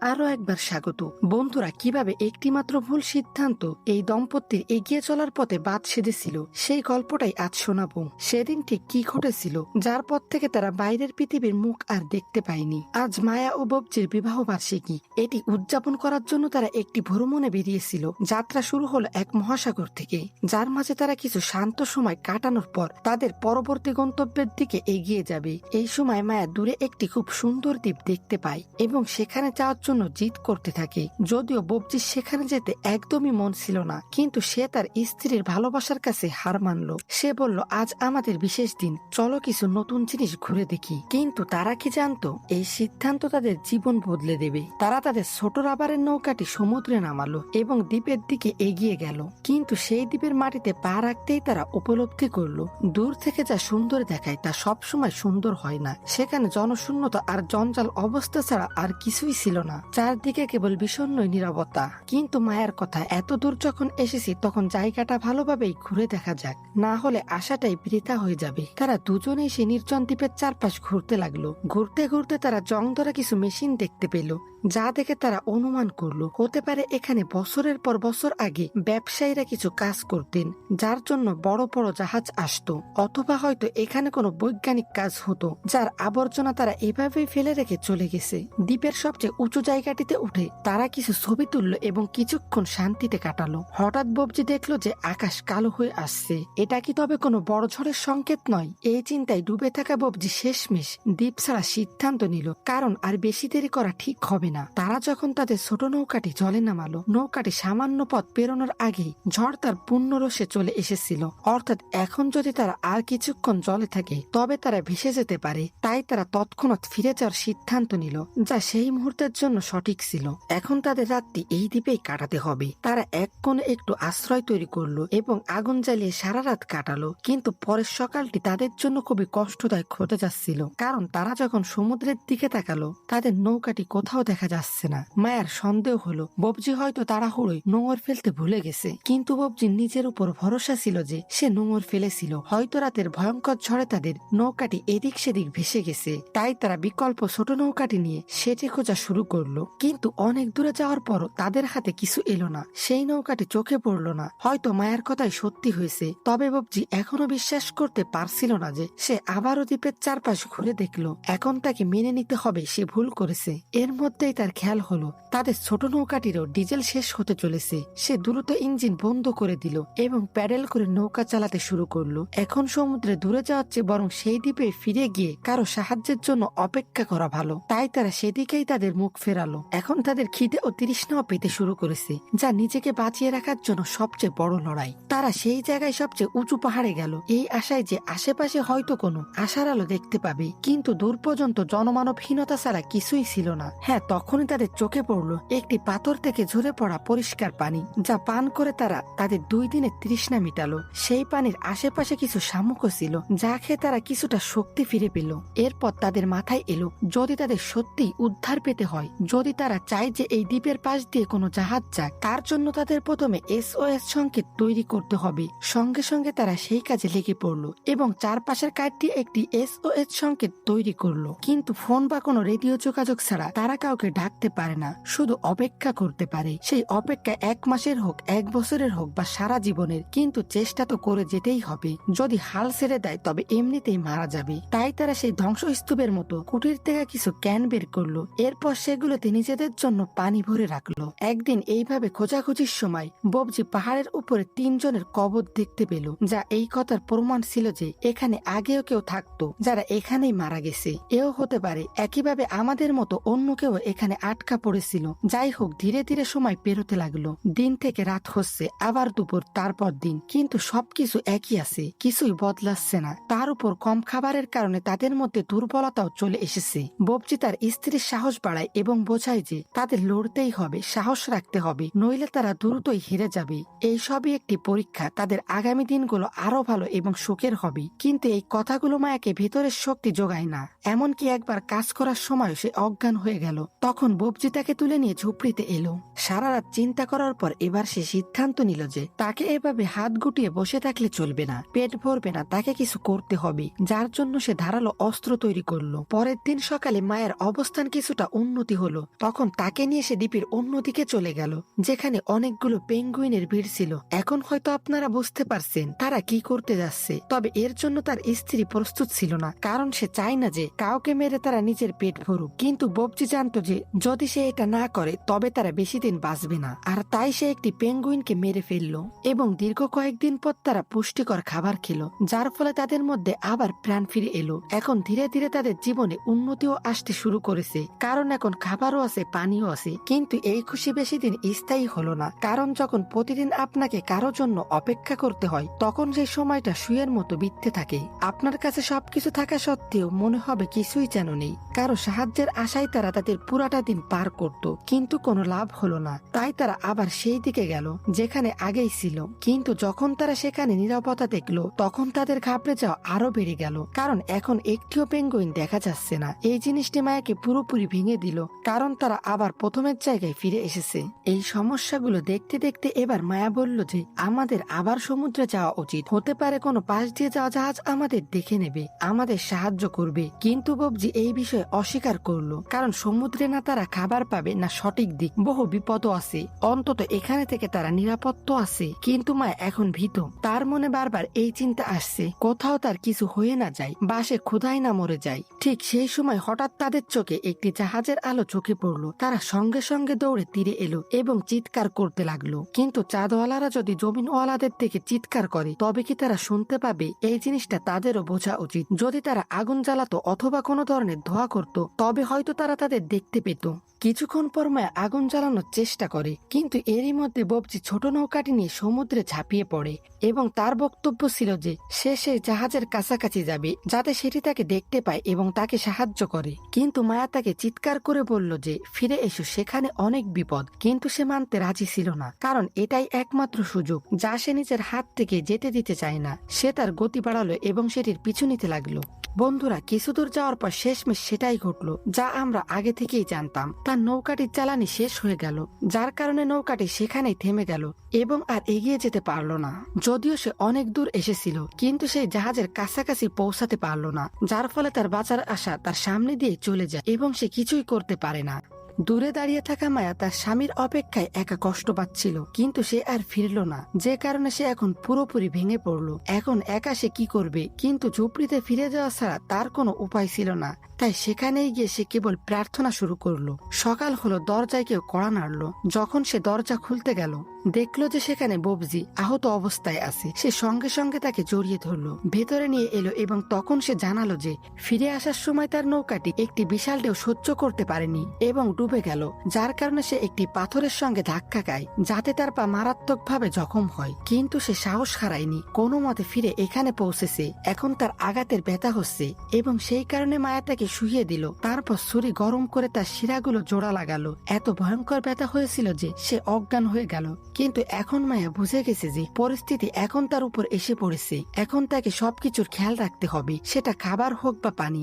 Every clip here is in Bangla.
আরও একবার স্বাগত। বন্ধুরা, কীভাবে একটিমাত্র ভুল সিদ্ধান্ত এই দম্পতির এগিয়ে চলার পথে বাদ সেধেছিল, সেই গল্পটাই আজ শোনাবো। সেদিন ঠিক কি ঘটেছিল, যার পর থেকে তারা বাইরের পৃথিবীর মুখ আর দেখতে পায়নি। আজ মায়া ও ববজির বিবাহ বার্ষিকী, এটি উদযাপন করার জন্য তারা একটি ভ্রমণে বেরিয়েছিল। যাত্রা শুরু হলো এক মহাসাগর থেকে, যার মাঝে তারা কিছু শান্ত সময় কাটানোর পর তাদের পরবর্তী গন্তব্যের দিকে এগিয়ে যাবে। এই সময় মায়া দূরে একটি খুব সুন্দর দ্বীপ দেখতে পায় এবং সেখানে যাওয়ার জন্য জিদ করতে থাকে। যদিও ববজি সেখানে যেতে একদমই মন ছিল না, কিন্তু সে তার স্ত্রীর ভালোবাসার কাছে হার মানল। সে বলল, আজ আমাদের বিশেষ দিন, চলো কিছু নতুন জিনিস ঘুরে দেখি। কিন্তু তারা কি জানতো, এই সিদ্ধান্ত তাদের জীবন বদলে দেবে। তারা তাদের ছোট রাবারের নৌকাটি সমুদ্রে নামালো এবং দ্বীপের দিকে এগিয়ে গেল। কিন্তু সেই দ্বীপের মাটিতে পা রাখতেই তারা উপলব্ধি করল, দূর থেকে যা সুন্দর দেখায় তা সবসময় সুন্দর হয় না। সেখানে জনশূন্যতা আর জঞ্জাল অবস্থা ছাড়া আর কিছুই ছিল না। চারদিকে কেবল বিষণ্ণই নিরবতা। কিন্তু মায়ের কথা, এত দূর যখন এসেছি, তখন জায়গাটা ভালোভাবেই ঘুরে দেখা যাক। না হলে আশাটাই বৃথা হয়ে যাবে। তারা দুজনেই সে নির্জন দ্বীপের চারপাশ ঘুরতে লাগল। ঘুরতে ঘুরতে তারা জং ধরা কিছু মেশিন দেখতে পেল। যা দেখে তারা অনুমান করল, হতে পারে এখানে বছরের পর বছর আগে ব্যবসায়ীরা কিছু কাজ করতেন, যার জন্য বড় বড় জাহাজ আসতো, অথবা হয়তো এখানে কোনো বৈজ্ঞানিক কাজ হতো, যার আবর্জনা তারা এভাবেই ফেলে রেখে চলে গেছে। দ্বীপের সবচেয়ে উঁচু জায়গাটিতে উঠে তারা কিছু ছবি তুললো এবং কিছুক্ষণ শান্তিতে কাটালো। হঠাৎ ববজি দেখল যে আকাশ কালো হয়ে আসছে। এটা কি তবে কোনো বড় ঝড়ের সংকেত নয়? এই চিন্তায় ডুবে থাকা ববজি শেষমেশ দ্বীপ ছাড়া সিদ্ধান্ত নিল, কারণ আর বেশি দেরি করা ঠিক হবে না। তারা যখন তাদের ছোট নৌকাটি জলে নামালো, নৌকাটি সামান্য পথ পেরোনোর আগেই ঝড় তার পূর্ণ রসে চলে এসেছিল। অর্থাৎ এখন যদি তারা আর কিছুক্ষণ জলে থাকে, তবে তারা ভেসে যেতে পারে। তাই তারা তৎক্ষণাৎ ফিরে যাওয়ার সিদ্ধান্ত নিল, যা সেই মুহূর্তের জন্য সঠিক ছিল। এখন তাদের রাতটি এই দ্বীপেই কাটাতে হবে। তারা এক কোণে একটু আশ্রয় তৈরি করল এবং আগুন জ্বালিয়ে সারা রাত কাটালো। কিন্তু পরের সকালটি তাদের জন্য খুবই কষ্টদায়ক হতে যাচ্ছিল। কারণ তারা যখন সমুদ্রের দিকে তাকালো, তাদের নৌকাটি কোথাও দেখা যাচ্ছে না। মায়ের সন্দেহ হলো, ববজি হয়তো তাড়াহুড়োই নোংর ফেলতে ভুলে গেছে। কিন্তু ববজির নিজের উপর ভরসা ছিল যে সে নোংর ফেলেছিল। হয়তো রাতের ভয়ঙ্কর ঝড়ে তাদের নৌকাটি এদিক সেদিক ভেসে গেছে। তাই তারা বিকল্প ছোট নৌকাটি নিয়ে সেটি খোঁজা শুরু করল। কিন্তু অনেক দূরে যাওয়ার পরও তাদের হাতে কিছু এলো না। সেই নৌকাটি চোখে পড়ল না। হয়তো মায়ের কথাই সত্যি হয়েছে। তবে ববজি এখনও বিশ্বাস করতে পারছিল না যে সে আবারও দ্বীপের চারপাশ ঘুরে দেখল। এখন তাকে মেনে নিতে হবে সে ভুল করেছে। এর মধ্যেই তার খেয়াল হলো। তাদের ছোট নৌকাটিরও ডিজেল শেষ হতে চলেছে। সে দ্রুত ইঞ্জিন বন্ধ করে দিল এবং প্যাডেল করে নৌকা চালাতে শুরু করল। এখন সমুদ্রে দূরে যাওয়ার চেয়ে বরং সেই দ্বীপে ফিরে গিয়ে কারও সাহায্যের জন্য অপেক্ষা করা ভালো। তাই তারা সেদিকেই তাদের মুখ ফেরালো। এখন তাদের খিদে ও তৃষ্ণাও পেতে শুরু করেছে, যা নিজেকে বাঁচিয়ে রাখার জন্য সবচেয়ে বড় লড়াই। তারা সেই জায়গায় সবচেয়ে উঁচু পাহাড়ে গেল। এই আশায় যে আশেপাশে হয়তো কোনো আশার আলো দেখতে পাবে, কিন্তু দূর পর্যন্ত জনমানবহীনতা ছাড়া কিছুই ছিল না। হ্যাঁ তখনই তাদের চোখে পড়ল একটি পাথর থেকে ঝরে পড়া পরিষ্কার পানি, যা পান করে তারা তাদের দুই দিনের তৃষ্ণা মিটালো। সেই পানির আশেপাশে কিছু শামুকও ছিল, যা খেয়ে তারা কিছুটা শক্তি ফিরে পেল। এরপর তাদের মাথায় এলো, যদি তাদের সত্যি উদ্ধার পেতে হয়, যদি তারা চায় যে এই দ্বীপের পাশ দিয়ে কোনো জাহাজ যাক, তার জন্য তাদের প্রথমে এসওএস সংকেত তৈরি করতে হবে। সঙ্গে সঙ্গে তারা সেই কাজে লেগে পড়ল এবং চারপাশের কাঠ দিয়ে একটি এসওএস সংকেত তৈরি করল। কিন্তু ফোন বা কোনো রেডিও যোগাযোগ ছাড়া তারা কাউকে ডাকতে পারে না, শুধু অপেক্ষা করতে পারে। সেই অপেক্ষা এক মাসের হোক, এক বছরের হোক বা সারা জীবনের, কিন্তু চেষ্টা তো করে যেতেই হবে। যদি হাল ছেড়ে দেয়, তবে এমনিতেই মারা যাবে। তাই তারা সেই ধ্বংসস্তূপের মতো কুটির থেকে কিছু ক্যান বের করল। এরপর সেগুলোতে নিজেদের জন্য পানি ভরে রাখল। একদিন এইভাবে খোঁজাখুঁজির সময় ববজি পাহাড়ের উপরে তিনজনের কবর দেখতে পেল, যা এই কথার প্রমাণ ছিল যে এখানে আগেও কেউ থাকতো, যারা এখানেই মারা গেছে। এও হতে পারে, একইভাবে আমাদের মতো অন্য কেউ এখানে আটকা পড়েছিল। যাই হোক ধীরে ধীরে সময় পেরোতে লাগল। দিন থেকে রাত হচ্ছে, আবার দুপুর, তারপর দিন। কিন্তু সবকিছু একই আছে, কিছুই বদলাচ্ছে না। তার উপর কম খাবারের কারণে তাদের মধ্যে দুর্বলতাও চলে এসেছে। ববজি তার স্ত্রীর সাহস বাড়ায় এবং বোঝায় যে তাদের লড়তেই হবে, সাহস রাখতে হবে, নইলে তারা দ্রুতই হেরে যাবে। এই সবই একটি পরীক্ষা। তাদের আগামী দিনগুলো আরও ভালো এবং সুখের হবে। কিন্তু এই কথাগুলো মায়াকে ভেতরের শক্তি যোগায় না। এমনকি একবার কাজ করার সময় সে অজ্ঞান হয়ে গেল। তখন ববজি তাকে তুলে নিয়ে ঝুপড়িতে এলো। সারা রাত চিন্তা করার পর এবার সে সিদ্ধান্ত নিল যে তাকে এভাবে হাত গুটিয়ে বসে থাকলে চলবে না, পেট ভরবে না, তাকে কিছু করতে হবে, যার জন্য সে ধারালো অস্ত্র তৈরি করল। পরের দিন সকালে মায়ের অবস্থান কিছুটা উন্নতি হলো। তখন তাকে নিয়ে সে দ্বীপের অন্যদিকে চলে গেল, যেখানে অনেকগুলো পেঙ্গুইনের ভিড় ছিল। এখন হয়তো আপনারা বুঝতে পারছেন তারা কি করতে যাচ্ছে, তবে এর জন্য তার স্ত্রী প্রস্তুত ছিল না, কারণ সে চায় না যে কাউকে মেরে তারা নিজের পেট ভরুক। কিন্তু ববজি জানতো যে যদি সে এটা না করে, তবে তারা বেশি দিন বাঁচবে না। আর তাই সে একটি পেঙ্গুইনকে মেরে ফেলল এবং দীর্ঘ কয়েকদিন পর তারা পুষ্টিকর খাবার খেলো, যার ফলে তাদের মধ্যে আবার প্রাণ ফিরে এলো। এখন ধীরে ধীরে তাদের জীবনে উন্নতিও আসতে শুরু করেছে, কারণ এখন খাবারও আছে, পানিও আছে। কিন্তু এই খুশি বেশি দিন স্থায়ী হলো না, কারণ যখন প্রতিদিন আপনাকে কারও জন্য অপেক্ষা করতে হয়, তখন সেই সময়টা শুয়ের মতো বিততে থাকে। আপনার কাছে সবকিছু থাকা সত্ত্বেও মনে হবে কিছুই যেন নেই। কারও সাহায্যের আশায় তারা তাদের পুরাটা দিন পার করত, কিন্তু কোনো লাভ হলো না। তাই তারা আবার সেই দিকে গেল, যেখানে আগেই ছিল। কিন্তু যখন তারা সেখানে নিরাপত্তা দেখল, তখন তাদের ঘাবড়ে যাওয়া আরও বেড়ে গেল। কারণ এখন একটিও পেঙ্গুইন দেখা যাচ্ছে না। এই জিনিসটি মায়াকে পুরোপুরি ভেঙে দিল, কারণ তারা আবার প্রথমের জায়গায় ফিরে এসেছে। এই সমস্যাগুলো দেখতে দেখতে এবার মায়া বলল যে, আমাদের আবার সমুদ্রে যাওয়া উচিত। হতে পারে কোনো পাশ দিয়ে যাওয়া জাহাজ আমাদের দেখে নেবে, আমাদের সাহায্য করবে। কিন্তু ববজি এই বিষয়ে অস্বীকার করল, কারণ সমুদ্রে না তারা খাবার পাবে, না সঠিক দিক। বহু বিপদও আছে। অন্তত এখানে থেকে তারা নিরাপদ তো আছে। কিন্তু মা, এখন ভীত। তার মনে বারবার এই চিন্তা আসছে। কোথাও তার কিছু হয়ে না যায়। বাসে ক্ষুধায় না মরে যায়। ঠিক সেই সময় হঠাৎ তাদের চোখে একটি জাহাজের আলো চোখে পড়ল। তারা সঙ্গে সঙ্গে দৌড়ে তীরে এলো এবং চিৎকার করতে লাগল। কিন্তু চাঁদওয়ালারা যদি জমিনওয়ালাদের থেকে চিৎকার করে, তবে কি তারা শুনতে পাবে? এই জিনিসটা তাদেরও বোঝা উচিত। যদি তারা আগুন জ্বালাতো অথবা কোনো ধরনের ধোয়া করত, তবে হয়তো তারা তাদের দেখতে পেত কিছুক্ষণ পর মায়া আগুন জ্বালানোর চেষ্টা করে, কিন্তু এরই মধ্যে ববজি ছোট নৌকাটি নিয়ে সমুদ্রে ঝাঁপিয়ে পড়ে এবং তার বক্তব্য ছিল যে, সে সেই জাহাজের কাছাকাছি যাবে, যাতে সেটি তাকে দেখতে পায় এবং তাকে সাহায্য করে। কিন্তু মায়া তাকে চিৎকার করে বলল যে, ফিরে এসো, সেখানে অনেক বিপদ। কিন্তু সে মানতে রাজি ছিল না, কারণ এটাই একমাত্র সুযোগ, যা সে নিজের হাত থেকে যেতে দিতে চায় না। সে তার গতি বাড়ালো এবং সেটির পিছু নিতে লাগল। বন্ধুরা কিছুদূর যাওয়ার পর শেষমেশ সেটাই ঘটলো, যা আমরা আগে থেকেই জানতাম। তার নৌকাটির চালানি শেষ হয়ে গেল, যার কারণে নৌকাটি সেখানেই থেমে গেল এবং আর এগিয়ে যেতে পারল না। যদিও সে অনেক দূর এসেছিল, কিন্তু সেই জাহাজের কাছাকাছি পৌঁছাতে পারল না, যার ফলে তার বাঁচার আশা তার সামনে দিয়ে চলে যায় এবং সে কিছুই করতে পারে না। দূরে দাঁড়িয়ে থাকা মায়া তার স্বামীর অপেক্ষায় একা কষ্ট পাচ্ছিল, কিন্তু সে আর ফিরল না। যে কারণে সে এখন পুরোপুরি ভেঙে পড়ল। এখন একা সে কি করবে? কিন্তু ঝুপড়িতে ফিরে যাওয়া ছাড়া তার কোনো উপায় ছিল না। তাই সেখানেই গিয়ে সে কেবল প্রার্থনা শুরু করল। সকাল হলো, দরজায় কেউ কড়া নাড়লো। যখন সে দরজা খুলতে গেল দেখল যে সেখানে ববজি আহত অবস্থায় আছে। সে সঙ্গে সঙ্গে তাকে জড়িয়ে ধরলো। ভেতরে নিয়ে এলো এবং তখন সে জানালো যে ফিরে আসার সময় তার নৌকাটি একটি বিশাল ঢেউ সহ্য করতে পারেনি এবং ডুবে গেল, যার কারণে সে একটি পাথরের সঙ্গে ধাক্কা খায়, যাতে তার পা মারাত্মকভাবে জখম হয়। কিন্তু সে সাহস হারায়নি। কোনো মতে ফিরে এখানে পৌঁছেছে। এখন তার আঘাতের ব্যথা হচ্ছে এবং সেই কারণে মায়া তাকে শুইয়ে দিল। তারপর ছুরি গরম করে তার শিরাগুলো জোড়া লাগালো। এত ভয়ঙ্কর ব্যথা হয়েছিল যে সে অজ্ঞান হয়ে গেল। কিন্তু এখন মায়া বুঝে গেছে যে পরিস্থিতি এখন তার উপর এসে পড়েছে। এখন তাকে সবকিছুর খেয়াল রাখতে হবে, সেটা খাবার হোক বা পানি।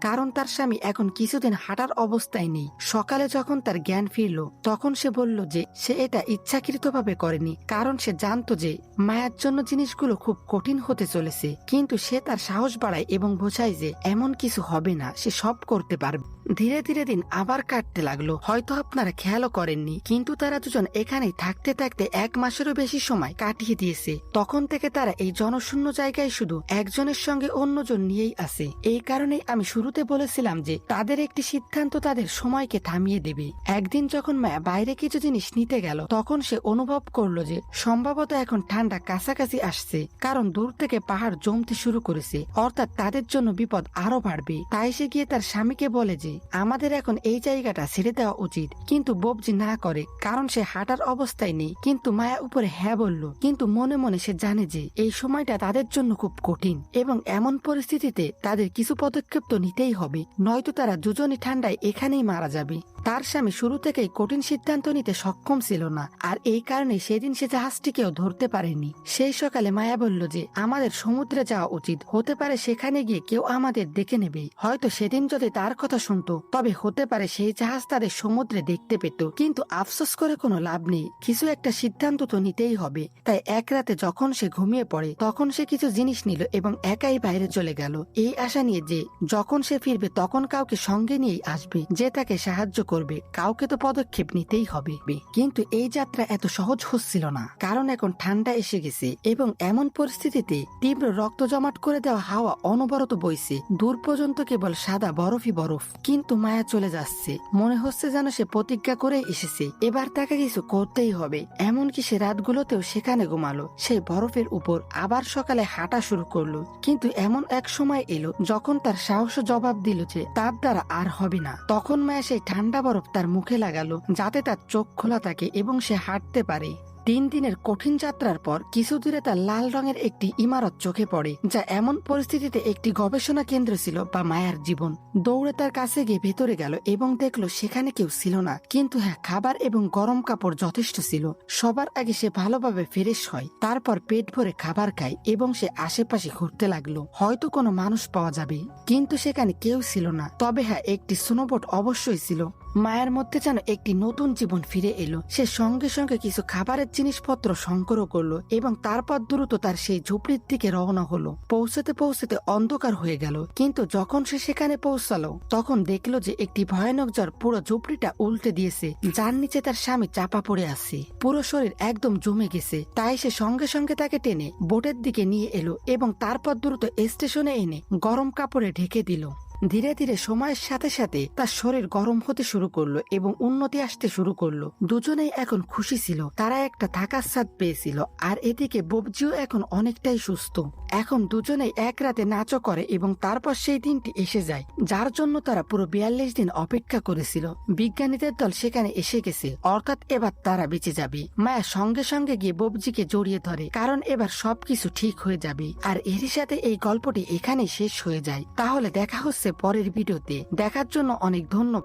কারণ তার স্বামী এখন কিছুদিন হাঁটার অবস্থায় নেই। সকালে যখন তার জ্ঞান ফিরল, তখন সে বলল যে সে এটা ইচ্ছাকৃতভাবে করেনি, কারণ সে জানতো যে মায়ার জন্য জিনিসগুলো খুব কঠিন হতে চলেছে। কিন্তু সে তার সাহস বাড়ায় এবং বোঝায় যে এমন কিছু হবে না, সে সব করতে পারবে। ধীরে ধীরে দিন আবার কাটতে লাগল। হয়তো আপনারা খেয়ালও করেননি, কিন্তু তারা দুজন এখানেই থাকতে থাকতে এক মাসেরও বেশি সময় কাটিয়ে দিয়েছে। তখন থেকে তারা এই জনশূন্য জায়গায় শুধু একজনের সঙ্গে অন্যজন নিয়েই আছে। এই কারণেই আমি শুরুতে বলেছিলাম যে তাদের একটি সিদ্ধান্ত তাদের সময়কে থামিয়ে দেবে। একদিন যখন মায়া বাইরে কিছু জিনিস নিতে গেল, তখন সে অনুভব করল যে সম্ভবত এখন ঠান্ডা কাছাকাছি আসছে, কারণ দূর থেকে পাহাড় জমতে শুরু করেছে। অর্থাৎ তাদের জন্য বিপদ আরও বাড়বে। তাই সে গিয়ে তার স্বামীকে বলে যে, আমাদের এখন এই জায়গাটা ছেড়ে দেওয়া উচিত। কিন্তু ববজি না করে, কারণ সে হাঁটার অবস্থায় নেই। কিন্তু মায়া উপরে হ্যাঁ বলল। কিন্তু মনে মনে সে জানে যে, এই সময়টা তাদের জন্য খুব কঠিন এবং এমন পরিস্থিতিতে তাদের কিছু পদক্ষেপ তো নিতেই হবে নয়তো তারা দুজনে ঠান্ডায় এখানেই মারা যাবে। তার স্বামী শুরু থেকেই কঠিন সিদ্ধান্ত নিতে সক্ষম ছিল না, আর এই কারণে সেদিন সে জাহাজটিকেও ধরতে পারেনি। সেই সকালে মায়া বলল যে, আমাদের সমুদ্রে যাওয়া উচিত, হতে পারে সেখানে গিয়ে কেউ আমাদের দেখে নেবে। হয়তো সেদিন যদি তার কথা শুনতো, তবে হতে পারে সেই জাহাজ তাদের সমুদ্রে দেখতে পেত। কিন্তু আফসোস করে কোনো লাভ নেই, কিছু একটা সিদ্ধান্ত তো নিতেই হবে। তাই এক রাতে যখন সে ঘুমিয়ে পড়ে, তখন সে কিছু জিনিস নিল এবং একাই বাইরে চলে গেল। এই আশা নিয়ে যে, যখন সে ফিরবে তখন কাউকে সঙ্গে নিয়েই আসবে, যে তাকে সাহায্য করবে। করবে, কাউকে তো পদক্ষেপ নিতেই হবে। কিন্তু এই যাত্রা এত সহজ হচ্ছিল না, কারণ এখন ঠান্ডা এসে গেছে এবং এমন পরিস্থিতিতে তীব্র রক্ত জমাট করে দেওয়া হাওয়া অনবরত বইছে। দূর পর্যন্ত কেবল সাদা বরফই বরফ, কিন্তু মায়া চলে যাচ্ছে। মনে হচ্ছে যেন সে প্রতিজ্ঞা করে এসেছে। এবার তাকে কিছু করতেই হবে। এমনকি সে রাতগুলোতেও সেখানে ঘুমালো। সেই বরফের উপর আবার সকালে হাঁটা শুরু করল। কিন্তু এমন এক সময় এলো যখন তার সাহস জবাব দিল যে তার দ্বারা আর হবে না। তখন মায়া সেই ঠান্ডা বরফ তার মুখে লাগালো, যাতে তার চোখ খোলা থাকে এবং সে হাঁটতে পারে। তিন দিনের কঠিন যাত্রার পর কিছু দূরে তার লাল রঙের একটি ইমারত চোখে পড়ে, যা এমন পরিস্থিতিতে একটি গবেষণা কেন্দ্র ছিল বা মায়ার জীবন। দৌড়ে তার কাছে গিয়ে ভেতরে গেল এবং দেখল সেখানে কেউ ছিল না। কিন্তু হ্যাঁ খাবার এবং গরম কাপড় যথেষ্ট ছিল। সবার আগে সে ভালোভাবে ফ্রেশ হয়, তারপর পেট ভরে খাবার খায় এবং সে আশেপাশে ঘুরতে লাগল। হয়তো কোনো মানুষ পাওয়া যাবে, কিন্তু সেখানে কেউ ছিল না। তবে হ্যাঁ একটি স্নোবোট অবশ্যই ছিল। মায়ের মধ্যে যেন একটি নতুন জীবন ফিরে এলো। সে সঙ্গে সঙ্গে কিছু খাবারের জিনিসপত্র সংগ্রহ করল এবং তারপর দ্রুত তার সেই ঝুপড়ির দিকে রওনা হলো। পৌঁছাতে পৌঁছাতে অন্ধকার হয়ে গেল। কিন্তু যখন সে সেখানে পৌঁছালো, তখন দেখল যে একটি ভয়ানক জ্বর পুরো ঝুপড়িটা উল্টে দিয়েছে। যার নিচে তার স্বামী চাপা পড়ে আছে। পুরো শরীর একদম জমে গেছে। তাই সে সঙ্গে সঙ্গে তাকে টেনে বোটের দিকে নিয়ে এলো এবং তারপর দ্রুত স্টেশনে এনে গরম কাপড়ে ঢেকে দিল। ধীরে ধীরে সময়ের সাথে সাথে তার শরীর গরম হতে শুরু করল এবং উন্নতি আসতে শুরু করল। দুজনেই এখন খুশি ছিল। তারা একটা থাকার স্বাদ পেয়েছিল আর এদিকে ববজিও এখন অনেকটাই সুস্থ। এখন দুজনেই এক রাতে নাচও করে এবং তারপর সেই দিনটি এসে যায়, যার জন্য তারা পুরো বিয়াল্লিশ দিন অপেক্ষা করেছিল। বিজ্ঞানীদের দল সেখানে এসে গেছে। অর্থাৎ এবার তারা বেঁচে যাবে। মায়া সঙ্গে সঙ্গে গিয়ে ববজিকে জড়িয়ে ধরে, কারণ এবার সবকিছু ঠিক হয়ে যাবে। আর এরই সাথে এই গল্পটি এখানেই শেষ হয়ে যায়। তাহলে দেখা হচ্ছে পরের ভিডিওতে। দেখার জন্য অনেক ধন্যবাদ।